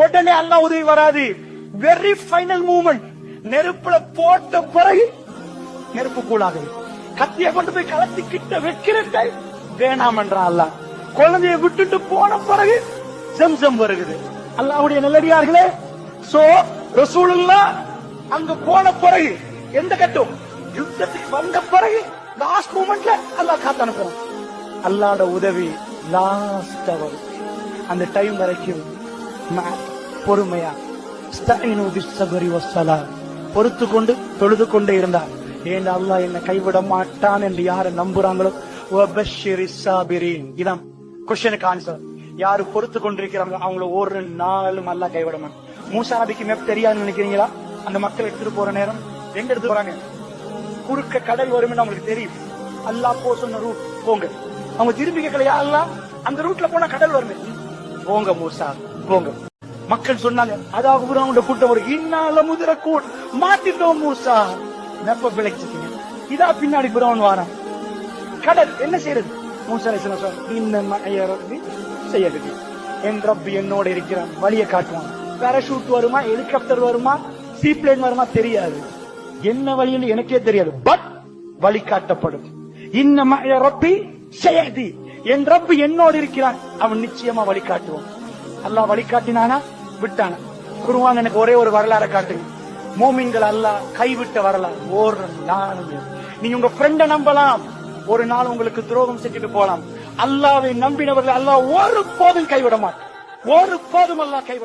உடனே அல்லா உதவி வராது. வெரி ஃபைனல் மூமெண்ட் நெருப்புல போட்ட பிறகு நெருப்பு கூடாது கத்திய கொண்டு போய் கலத்தி கிட்ட வைக்கிற டைம் வேணாம் என்றான் அல்லாஹ். குழந்தைய விட்டுட்டு போன பிறகு செம்சம் வருகுது. அல்லாவுடைய நல்லடியார்களே சோ ரசூலுல்லா அங்க போன பிறகு எந்த கட்டம்? யுத்தத்துக்கு வந்த பிறகு லாஸ்ட் மூமெண்ட்ல அல்லாஹ் காத்து அனுப்புறான். அல்லாட உதவி லாஸ்ட் அவர் அந்த டைம் வரைக்கும் பொறுமையா. ஸ்தஈனு பிஸ்ஸபரி வஸ்ஸலா. பொறுத்து கொண்டு தொழுது கொண்டே இருந்தார். ஏன் அல்லாஹ் என்னை கைவிட மாட்டான் என்று யாரை நம்புறாங்களோ? இதான் கொஸ்டனுக்கு ஆன்சர் யாரு பொறுத்து கொண்டிருக்கிறாங்க அவங்கள ஒரு நாளும் அல்லாஹ் கைவிட மாட்டான். மூசா நபிக்கு மேப் தெரியாதுன்னு நினைக்கிறீங்களா? அந்த மக்கள் எடுத்துட்டு போற நேரம் எங்க எடுத்து போறாங்க? குறுக்க கடல் வரும்னு அவங்களுக்கு தெரியும். அல்லாஹ் போ சொன்ன ரூட் போங்க. அவங்க திரும்பி கேட்கலையா யாரெல்லாம் அந்த ரூட்ல போனா கடல் வருமே? போங்க மூசா போங்க. மக்கள் சொன்னாங்க அதாவது அவங்களோட கூட்டம் ஒரு இன்னால முதிர கூட. மாத்திட்டோம் மூசா. நெப்ப பிழைச்சிட்டீங்க இதா பின்னாடி புறவன் வாரம் கடல் என்ன செய்யறது? மூசா அலைஹிஸ்ஸலாம் செய்யறது. என் ரப்பி என்னோட இருக்கிறான் வழியை காட்டுவான். பேராஷூட் வருமா ஹெலிகாப்டர் வருமா சீப்ளேன் வருமா தெரியாது. என்ன வழின்னு எனக்கே தெரியாது பட் வழி காட்டப்படும். இன்ன ரப்பி செய்யதி என் ரப்பு என்னோடு இருக்கிறான். அவன் நிச்சயமா வழிகாட்டுவான். அல்லாஹ் வழிகாட்டினானா? விட்டானா. குருவான் எனக்கு ஒரே ஒரு வரலாறை காட்டுங்க மோமின்கள் அல்லாஹ் கைவிட்ட வரலாறு. ஒரு நாள் நீங்க உங்க ஃப்ரெண்ட நம்பலாம். ஒரு நாள் உங்களுக்கு துரோகம் செஞ்சுட்டு போலாம். அல்லாவை நம்பினவர்கள் அல்லாஹ் ஒரு போதும் கைவிட மாட்டான். ஒரு போதும் அல்லாஹ் கைவிட